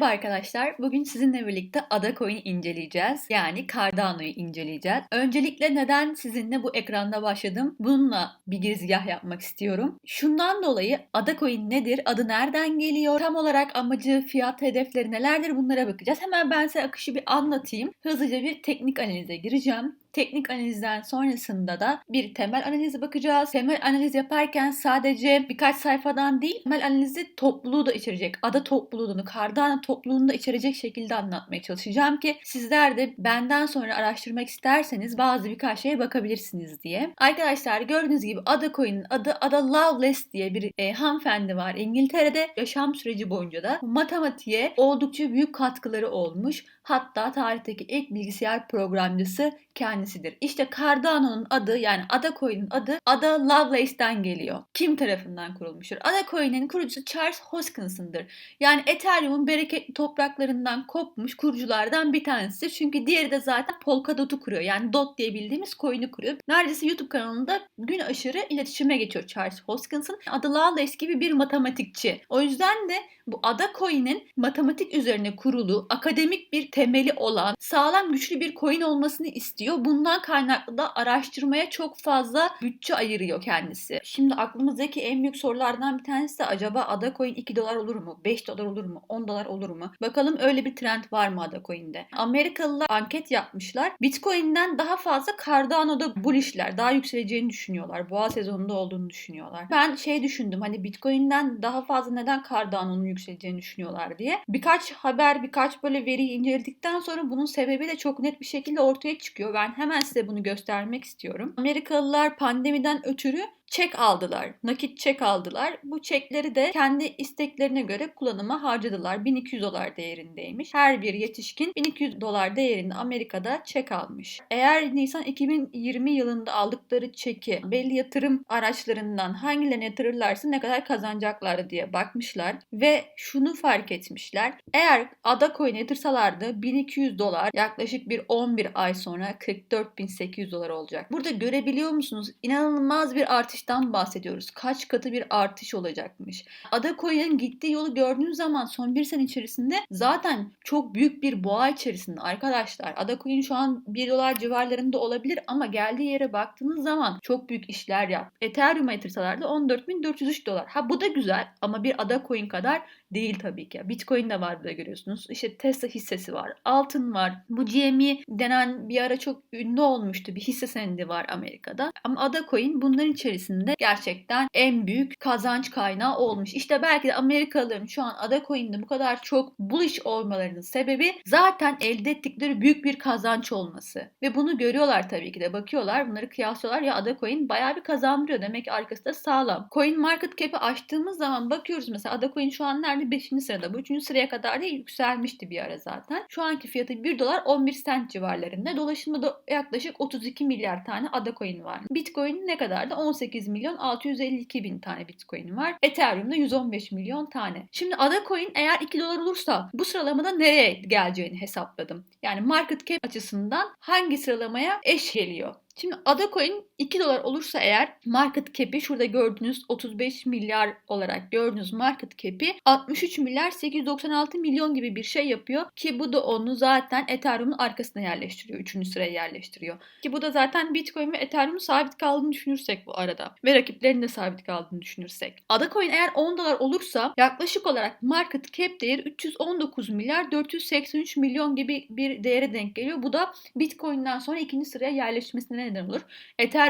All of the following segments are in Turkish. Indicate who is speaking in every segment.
Speaker 1: Merhaba arkadaşlar. Bugün sizinle birlikte Ada Coin'i inceleyeceğiz. Yani Cardano'yu inceleyeceğiz. Öncelikle neden sizinle bu ekranda başladım? Bununla bir girizgah yapmak istiyorum. Şundan dolayı Ada Coin nedir? Adı nereden geliyor? Tam olarak amacı, fiyat, hedefleri nelerdir? Bunlara bakacağız. Hemen ben size akışı bir anlatayım. Hızlıca bir teknik analize gireceğim. Teknik analizden sonrasında da bir temel analize bakacağız. Temel analiz yaparken sadece birkaç sayfadan değil, temel analizi topluluğu da içerecek. Ada topluluğunu, Cardano topluluğunu da içerecek şekilde anlatmaya çalışacağım ki sizler de benden sonra araştırmak isterseniz bazı birkaç şeye bakabilirsiniz diye. Arkadaşlar gördüğünüz gibi Ada Coin'in adı Ada Lovelace diye bir e, hanımefendi var. İngiltere'de yaşam süreci boyunca da matematiğe oldukça büyük katkıları olmuş. Hatta tarihteki ilk bilgisayar programcısı kendisidir. İşte Cardano'nun adı yani Ada Coin'in adı Ada Lovelace'den geliyor. Kim tarafından kurulmuştur? Ada Coin'in kurucusu Charles Hoskinson'dır. Yani Ethereum'un bereketli topraklarından kopmuş kuruculardan bir tanesi. Çünkü diğeri de zaten Polkadot'u kuruyor. Yani DOT diye bildiğimiz coin'i kuruyor. Neredeyse YouTube kanalında gün aşırı iletişime geçiyor Charles Hoskinson. Ada Lovelace gibi bir matematikçi. O yüzden de bu Ada Coin'in matematik üzerine kurulu, akademik bir temeli olan, sağlam güçlü bir coin olmasını istiyor. Bundan kaynaklı da araştırmaya çok fazla bütçe ayırıyor kendisi. Şimdi aklımızdaki en büyük sorulardan bir tanesi de acaba Ada Coin 2 dolar olur mu? 5 dolar olur mu? 10 dolar olur mu? Bakalım öyle bir trend var mı Ada Coin'de? Amerikalılar anket yapmışlar. Bitcoin'den daha fazla Cardano'da bullishler, daha yükseleceğini düşünüyorlar. Boğa sezonunda olduğunu düşünüyorlar. Ben şey düşündüm hani Bitcoin'den daha fazla neden Cardano'nun yükseleceğini düşünüyorlar diye. Birkaç haber, birkaç böyle veriyi inceledikten sonra bunun sebebi de çok net bir şekilde ortaya çıkıyor. Ben hemen size bunu göstermek istiyorum. Amerikalılar pandemiden ötürü çek aldılar. Nakit çek aldılar. Bu çekleri de kendi isteklerine göre kullanıma harcadılar. 1200 dolar değerindeymiş. Her bir yetişkin 1200 dolar değerinde Amerika'da çek almış. Eğer Nisan 2020 yılında aldıkları çeki belli yatırım araçlarından hangilerine yatırırlarsa ne kadar kazanacaklar diye bakmışlar ve şunu fark etmişler. Eğer Ada Coin'e yatırsalardı 1200 dolar yaklaşık bir 11 ay sonra 44.800 dolar olacak. Burada görebiliyor musunuz? İnanılmaz bir artış artıştan bahsediyoruz. Kaç katı bir artış olacakmış. Ada Coin'in gittiği yolu gördüğünüz zaman son bir sene içerisinde zaten çok büyük bir boğa içerisinde arkadaşlar. Ada Coin şu an 1 dolar civarlarında olabilir ama geldiği yere baktığınız zaman çok büyük işler yap. Ethereum'a yatırsalar da 14.403 dolar. Ha bu da güzel ama bir Ada Coin kadar değil tabii ki. Bitcoin de var burada görüyorsunuz. İşte Tesla hissesi var. Altın var. Bu GME denen bir ara çok ünlü olmuştu. Bir hisse senedi var Amerika'da. Ama Ada Coin bunların içerisinde gerçekten en büyük kazanç kaynağı olmuş. İşte belki de Amerikalıların şu an Ada Coin'de bu kadar çok bullish olmalarının sebebi zaten elde ettikleri büyük bir kazanç olması. Ve bunu görüyorlar tabii ki de. Bakıyorlar bunları kıyaslıyorlar ya Ada Coin bayağı bir kazandırıyor. Demek ki arkası da sağlam. Coin Market Cap'i açtığımız zaman bakıyoruz mesela Ada Coin şu an nerede? 5. sırada. Bu 3. sıraya kadar da yükselmişti bir ara zaten. Şu anki fiyatı 1 dolar 11 cent civarlarında. Dolaşımda da yaklaşık 32 milyar tane Ada Coin var. Bitcoin ne kadar da 18 milyon 652 bin tane Bitcoin var. Ethereum'da 115 milyon tane. Şimdi Ada Coin eğer 2 dolar olursa bu sıralamada nereye geleceğini hesapladım. Yani market cap açısından hangi sıralamaya eş geliyor? Şimdi Ada Coin 2 dolar olursa eğer market cap'i şurada gördüğünüz 35 milyar olarak gördüğünüz market cap'i 63 milyar 896 milyon gibi bir şey yapıyor ki bu da onu zaten Ethereum'un arkasına yerleştiriyor. 3. sıraya yerleştiriyor. Ki bu da zaten Bitcoin ve Ethereum'un sabit kaldığını düşünürsek bu arada ve rakiplerinin de sabit kaldığını düşünürsek. Ada Coin eğer 10 dolar olursa yaklaşık olarak market cap değeri 319 milyar 483 milyon gibi bir değere denk geliyor. Bu da Bitcoin'den sonra ikinci sıraya yerleşmesine neden olur.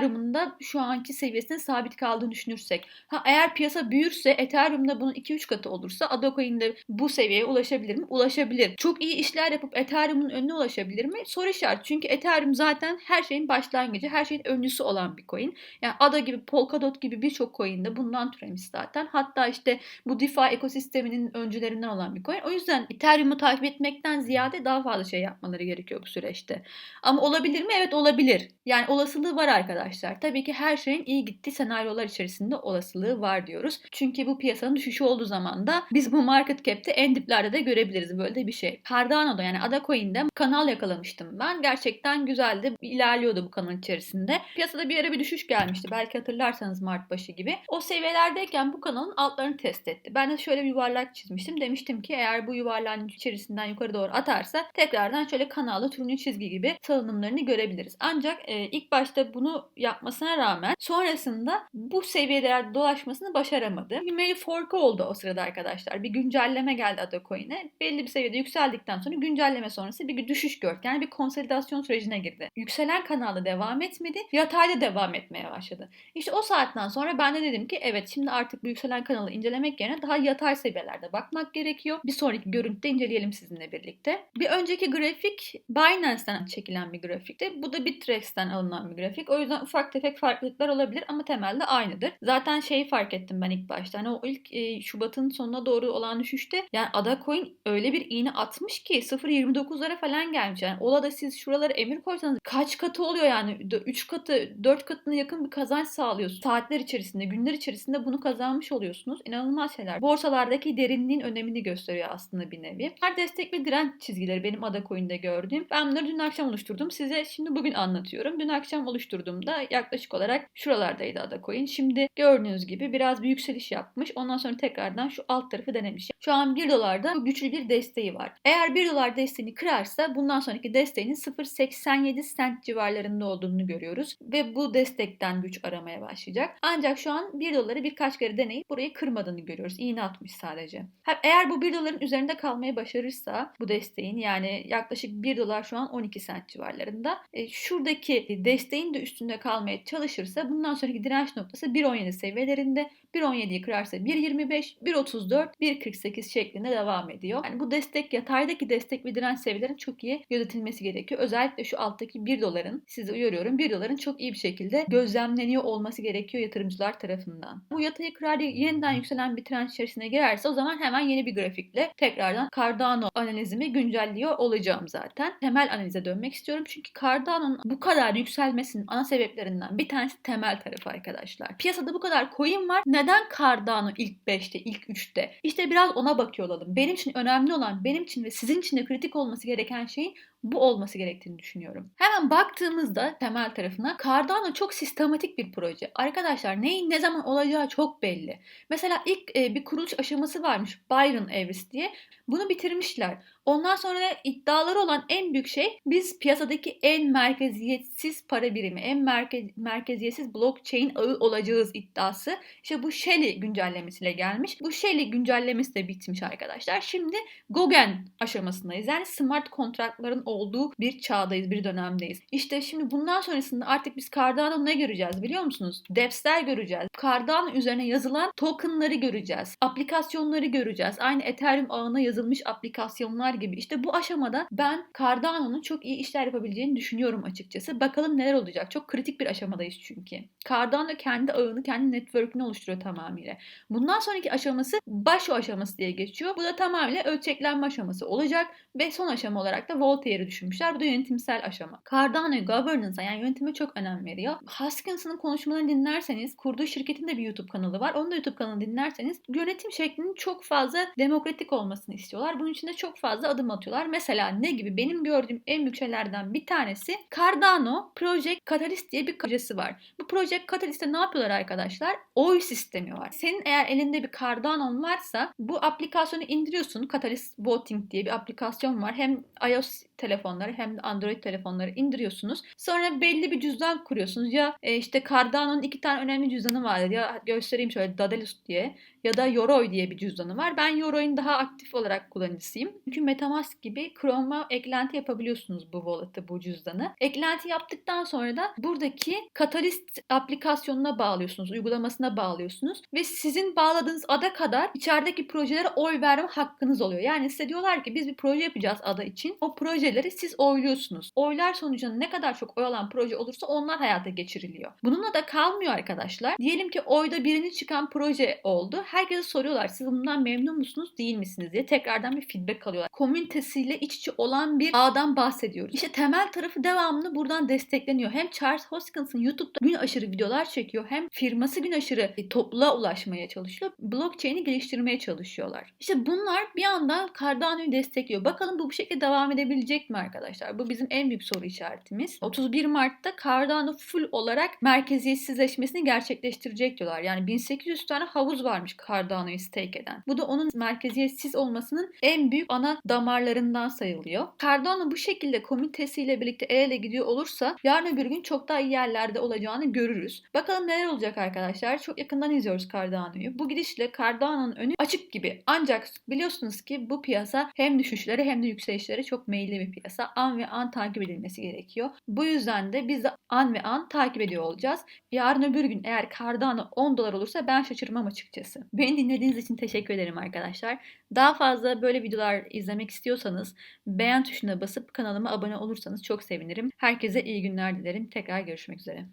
Speaker 1: Ethereum'un şu anki seviyesine sabit kaldığını düşünürsek. Ha eğer piyasa büyürse Ethereum'da bunun 2-3 katı olursa Adocoin de bu seviyeye ulaşabilir mi? Ulaşabilir. Çok iyi işler yapıp Ethereum'un önüne ulaşabilir mi? Soru işareti. Çünkü Ethereum zaten her şeyin başlangıcı, her şeyin öncüsü olan bir coin. Yani Ada gibi, Polkadot gibi birçok coin de bundan türemiş zaten. Hatta işte bu DeFi ekosisteminin öncülerinden olan bir coin. O yüzden Ethereum'u takip etmekten ziyade daha fazla şey yapmaları gerekiyor bu süreçte. Ama olabilir mi? Evet olabilir. Yani olasılığı var arkadaşlar. Arkadaşlar. Tabii ki her şeyin iyi gittiği senaryolar içerisinde olasılığı var diyoruz. Çünkü bu piyasanın düşüşü olduğu zaman da biz bu market cap'te en diplerde de görebiliriz böyle bir şey. Cardano'da yani Ada Coin'de kanal yakalamıştım ben. Gerçekten güzeldi. ilerliyordu bu kanal içerisinde. Piyasada bir ara bir düşüş gelmişti. Belki hatırlarsanız Mart başı gibi. O seviyelerdeyken bu kanalın altlarını test etti. Ben de şöyle bir yuvarlak çizmiştim. Demiştim ki eğer bu yuvarlağın içerisinden yukarı doğru atarsa tekrardan şöyle kanalda turuncu çizgi gibi salınımlarını görebiliriz. Ancak e, ilk başta bunu yapmasına rağmen sonrasında bu seviyelerde dolaşmasını başaramadı. Bir Mary Fork oldu o sırada arkadaşlar. Bir güncelleme geldi Adacoin'e. Belli bir seviyede yükseldikten sonra güncelleme sonrası bir düşüş gördü. Yani bir konsolidasyon sürecine girdi. Yükselen kanalda devam etmedi. Yatayda devam etmeye başladı. İşte o saatten sonra ben de dedim ki evet şimdi artık bu yükselen kanalı incelemek yerine daha yatay seviyelerde bakmak gerekiyor. Bir sonraki görüntüde inceleyelim sizinle birlikte. Bir önceki grafik Binance'den çekilen bir grafikti. Bu da Bitrex'ten alınan bir grafik. O yüzden ufak tefek farklılıklar olabilir ama temelde aynıdır. Zaten şeyi fark ettim ben ilk başta. Hani o ilk e, Şubat'ın sonuna doğru olan düşüşte yani Ada Coin öyle bir iğne atmış ki 0.29'lara falan gelmiş. Yani ola da siz şuraları emir koysanız kaç katı oluyor yani 3 katı 4 katına yakın bir kazanç sağlıyorsunuz. Saatler içerisinde günler içerisinde bunu kazanmış oluyorsunuz. İnanılmaz şeyler. Borsalardaki derinliğin önemini gösteriyor aslında bir nevi. Her destek ve direnç çizgileri benim Ada Coin'de gördüğüm. Ben bunları dün akşam oluşturdum. Size şimdi bugün anlatıyorum. Dün akşam oluşturduğumda yaklaşık olarak şuralardaydı Ada Coin. Şimdi gördüğünüz gibi biraz bir yükseliş yapmış. Ondan sonra tekrardan şu alt tarafı denemiş. Şu an 1 dolarda güçlü bir desteği var. Eğer 1 dolar desteğini kırarsa bundan sonraki desteğinin 0.87 cent civarlarında olduğunu görüyoruz. Ve bu destekten güç aramaya başlayacak. Ancak şu an 1 doları birkaç kere deneyip burayı kırmadığını görüyoruz. İğne atmış sadece. Eğer bu 1 doların üzerinde kalmaya başarırsa bu desteğin yani yaklaşık 1 dolar şu an 12 cent civarlarında. E, şuradaki desteğin de üstünde kalmaya çalışırsa bundan sonraki direnç noktası 1.17 seviyelerinde. 1.17'yi kırarsa 1.25, 1.34, 1.48 şeklinde devam ediyor. Yani bu destek yataydaki destek ve direnç seviyelerinin çok iyi gözetilmesi gerekiyor. Özellikle şu alttaki 1 doların sizi uyarıyorum 1 doların çok iyi bir şekilde gözlemleniyor olması gerekiyor yatırımcılar tarafından. Bu yatayı kırar yeniden yükselen bir trend içerisine girerse o zaman hemen yeni bir grafikle tekrardan Cardano analizimi güncelliyor olacağım zaten. Temel analize dönmek istiyorum çünkü Cardano'nun bu kadar yükselmesinin ana sebeplerinden bir tanesi temel tarafı arkadaşlar. Piyasada bu kadar coin var. Neden Cardano ilk 5'te, ilk 3'te? İşte biraz ona bakıyor olalım. Benim için önemli olan, benim için ve sizin için de kritik olması gereken şeyin bu olması gerektiğini düşünüyorum. Hemen baktığımızda temel tarafına Cardano çok sistematik bir proje. Arkadaşlar neyin ne zaman olacağı çok belli. Mesela ilk e, bir kuruluş aşaması varmış Byron Evers diye. Bunu bitirmişler. Ondan sonra iddiaları olan en büyük şey biz piyasadaki en merkeziyetsiz para birimi, en merkez, merkeziyetsiz blockchain ağı olacağız iddiası. İşte bu Shelley güncellemesiyle gelmiş. Bu Shelley güncellemesi de bitmiş arkadaşlar. Şimdi Gogen aşamasındayız. Yani smart kontratların olduğu bir çağdayız, bir dönemdeyiz. İşte şimdi bundan sonrasında artık biz Cardano ne göreceğiz biliyor musunuz? DEPS'ler göreceğiz. Cardano üzerine yazılan tokenları göreceğiz. Aplikasyonları göreceğiz. Aynı Ethereum ağına yazılmış aplikasyonlar gibi. İşte bu aşamada ben Cardano'nun çok iyi işler yapabileceğini düşünüyorum açıkçası. Bakalım neler olacak. Çok kritik bir aşamadayız çünkü. Cardano kendi ağını, kendi network'ünü oluşturuyor tamamıyla. Bundan sonraki aşaması başo aşaması diye geçiyor. Bu da tamamıyla ölçeklenme aşaması olacak ve son aşama olarak da Voltaire'i düşünmüşler. Bu da yönetimsel aşama. Cardano governance'a yani yönetime çok önem veriyor. Haskins'ın konuşmalarını dinlerseniz, kurduğu şirketin de bir YouTube kanalı var. Onun da YouTube kanalını dinlerseniz yönetim şeklinin çok fazla demokratik olmasını istiyorlar. Bunun için de çok fazla adım atıyorlar. Mesela ne gibi? Benim gördüğüm en büyük şeylerden bir tanesi Cardano Project Catalyst diye bir projesi var. Bu Project Catalyst'te ne yapıyorlar arkadaşlar? Oy sistemi var. Senin eğer elinde bir Cardano'nun varsa bu aplikasyonu indiriyorsun. Catalyst Voting diye bir aplikasyon var. Hem iOS telefonları hem de Android telefonları indiriyorsunuz. Sonra belli bir cüzdan kuruyorsunuz. Ya e, işte Cardano'nun iki tane önemli cüzdanı vardır. Ya göstereyim şöyle Daedalus diye ya da Yoroi diye bir cüzdanı var. Ben Yoroi'nin daha aktif olarak kullanıcısıyım. Çünkü Metamask gibi Chrome'a eklenti yapabiliyorsunuz bu wallet'ı, bu cüzdanı. Eklenti yaptıktan sonra da buradaki Catalyst aplikasyonuna bağlıyorsunuz, uygulamasına bağlıyorsunuz ve sizin bağladığınız ada kadar içerideki projelere oy verme hakkınız oluyor. Yani size diyorlar ki biz bir proje yapacağız ada için. O proje projeleri siz oyluyorsunuz. Oylar sonucunda ne kadar çok oy alan proje olursa onlar hayata geçiriliyor. Bununla da kalmıyor arkadaşlar. Diyelim ki oyda birini çıkan proje oldu. Herkese soruyorlar siz bundan memnun musunuz değil misiniz diye tekrardan bir feedback alıyorlar. Komünitesiyle iç içe olan bir ağdan bahsediyoruz. İşte temel tarafı devamlı buradan destekleniyor. Hem Charles Hoskins'ın YouTube'da gün aşırı videolar çekiyor hem firması gün aşırı e, topluluğa ulaşmaya çalışıyor. Blockchain'i geliştirmeye çalışıyorlar. İşte bunlar bir yandan Cardano'yu destekliyor. Bakalım bu bu şekilde devam edebilecek mi arkadaşlar? Bu bizim en büyük soru işaretimiz. 31 Mart'ta Cardano full olarak merkeziyetsizleşmesini gerçekleştirecek diyorlar. Yani 1800 tane havuz varmış Cardano'yu stake eden. Bu da onun merkeziyetsiz olmasının en büyük ana damarlarından sayılıyor. Cardano bu şekilde komitesiyle birlikte el ele gidiyor olursa yarın öbür gün çok daha iyi yerlerde olacağını görürüz. Bakalım neler olacak arkadaşlar. Çok yakından izliyoruz Cardano'yu. Bu gidişle Cardano'nun önü açık gibi. Ancak biliyorsunuz ki bu piyasa hem düşüşlere hem de yükselişlere çok meyilli piyasa. An ve an takip edilmesi gerekiyor. Bu yüzden de biz de an ve an takip ediyor olacağız. Yarın öbür gün eğer Cardano 10 dolar olursa ben şaşırmam açıkçası. Beni dinlediğiniz için teşekkür ederim arkadaşlar. Daha fazla böyle videolar izlemek istiyorsanız beğen tuşuna basıp kanalıma abone olursanız çok sevinirim. Herkese iyi günler dilerim. Tekrar görüşmek üzere.